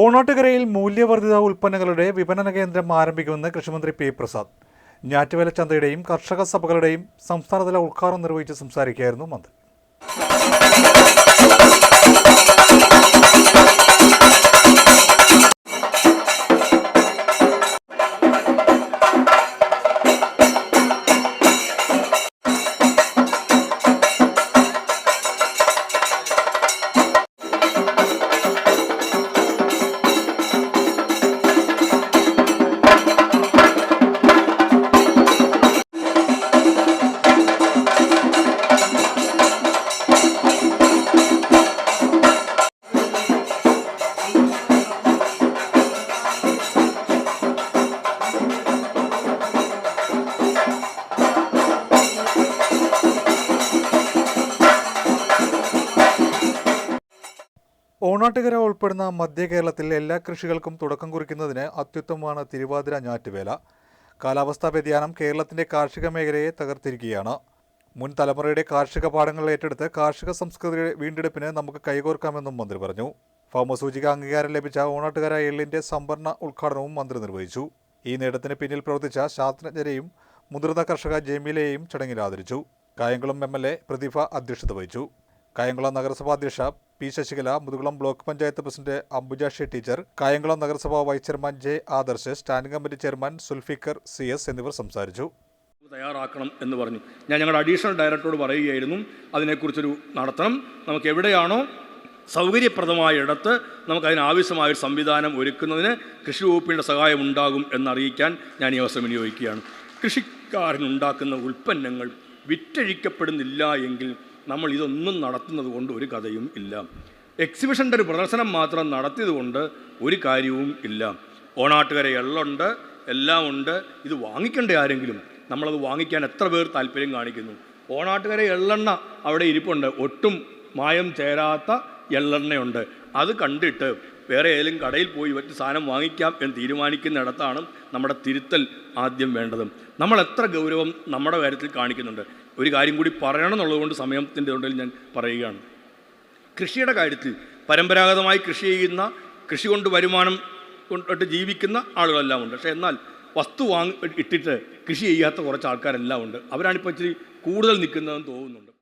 ഓണാട്ടുകരയിൽ മൂല്യവർദ്ധിത ഉൽപ്പന്നങ്ങളുടെ വിപണന കേന്ദ്രം ആരംഭിക്കുമെന്ന് കൃഷിമന്ത്രി പി പ്രസാദ്. ഞാറ്റുവേല ചന്തയുടെയും കർഷക സഭകളുടെയും സംസ്ഥാനതല ഉദ്ഘാടനം നിർവഹിച്ച് സംസാരിക്കുകയായിരുന്നു മന്ത്രി. ഓണാട്ടുകര ഉൾപ്പെടുന്ന മധ്യ കേരളത്തിൽ എല്ലാ കൃഷികൾക്കും തുടക്കം കുറിക്കുന്നതിന് അത്യുത്തമമാണ് തിരുവാതിര ഞാറ്റുവേല. കാലാവസ്ഥാ വ്യതിയാനം കേരളത്തിന്റെ കാർഷിക മേഖലയെ തകർത്തിരിക്കുകയാണ്. മുൻ തലമുറയുടെ കാർഷിക പാഠങ്ങൾ ഏറ്റെടുത്ത് കാർഷിക സംസ്കൃതിയുടെ വീണ്ടെടുപ്പിന് നമുക്ക് കൈകോർക്കാമെന്നും മന്ത്രി പറഞ്ഞു. ഭൗമസൂചിക അംഗീകാരം ലഭിച്ച ഓണാട്ടുകര എള്ളിന്റെ സംഭരണ ഉദ്ഘാടനവും മന്ത്രി നിർവഹിച്ചു. ഈ നേട്ടത്തിന് പിന്നിൽ പ്രവർത്തിച്ച ശാസ്ത്രജ്ഞരെയും മുതിർന്ന കർഷക ജമീലയെയും ചടങ്ങിൽ ആദരിച്ചു. Kayamkulam M L A Prathibha അധ്യക്ഷത വഹിച്ചു. കായംകുളം നഗരസഭാ അധ്യക്ഷ P Sasikala Muthukulam block panchayat president Ambuja ഷെ ടീച്ചർ കായംകുളം നഗരസഭാ vice chairman J Adarsh standing committee chairman Sulfikar C S എന്നിവർ സംസാരിച്ചു. തയ്യാറാക്കണം എന്ന് പറഞ്ഞു. ഞാൻ ഞങ്ങളുടെ അഡീഷണൽ ഡയറക്ടറോട് പറയുകയായിരുന്നു അതിനെക്കുറിച്ചൊരു നടത്തണം. നമുക്ക് എവിടെയാണോ സൗകര്യപ്രദമായ ഇടത്ത് നമുക്ക് അതിനാവശ്യമായ ഒരു സംവിധാനം ഒരുക്കുന്നതിന് കൃഷി വകുപ്പിന്റെ സഹായം ഉണ്ടാകും എന്നറിയിക്കാൻ ഞാൻ ഈ അവസരം വിനിയോഗിക്കുകയാണ്. കൃഷിക്കാരനുണ്ടാക്കുന്ന ഉൽപ്പന്നങ്ങൾ വിറ്റഴിക്കപ്പെടുന്നില്ല എങ്കിൽ നമ്മൾ ഇതൊന്നും നടത്തുന്നത് കൊണ്ട് ഒരു കഥയും ഇല്ല. എക്സിബിഷന്റെ ഒരു പ്രദർശനം മാത്രം നടത്തിയത് കൊണ്ട് ഒരു കാര്യവും ഇല്ല. ഓണാട്ടുകര എള്ളുണ്ട് എല്ലാം ഉണ്ട്. ഇത് വാങ്ങിക്കേണ്ട ആരെങ്കിലും? നമ്മളത് വാങ്ങിക്കാൻ എത്ര പേർ താല്പര്യം കാണിക്കുന്നു? ഓണാട്ടുകര എള്ളെണ്ണ അവിടെ ഇരിപ്പുണ്ട്. ഒട്ടും മായം ചേരാത്ത എള്ളെണ്ണയുണ്ട്. അത് കണ്ടിട്ട് വേറെ ഏതെങ്കിലും കടയിൽ പോയി മറ്റ് സാധനം വാങ്ങിക്കാം എന്ന് തീരുമാനിക്കുന്നിടത്താണ് നമ്മുടെ തിരുത്തൽ ആദ്യം വേണ്ടത്. നമ്മൾ എത്ര ഗൗരവം നമ്മുടെ കാര്യത്തിൽ കാണിക്കുന്നുണ്ട്? ഒരു കാര്യം കൂടി പറയണം എന്നുള്ളതുകൊണ്ട് സമയത്തിന്റെ ഉണ്ടെങ്കിൽ ഞാൻ പറയുകയാണ്. കൃഷിയുടെ കാര്യത്തിൽ പരമ്പരാഗതമായി കൃഷി ചെയ്യുന്ന കൃഷി കൊണ്ട് വരുമാനം കൊണ്ടിട്ട് ജീവിക്കുന്ന ആളുകളെല്ലാം ഉണ്ട്. പക്ഷേ എന്നാൽ വസ്തു വാങ്ങി ഇട്ടിട്ട് കൃഷി ചെയ്യാത്ത കുറച്ച് ആൾക്കാരെല്ലാം ഉണ്ട്. അവരാണിപ്പോൾ ഇച്ചിരി കൂടുതൽ നിൽക്കുന്നതെന്ന് തോന്നുന്നുണ്ട്.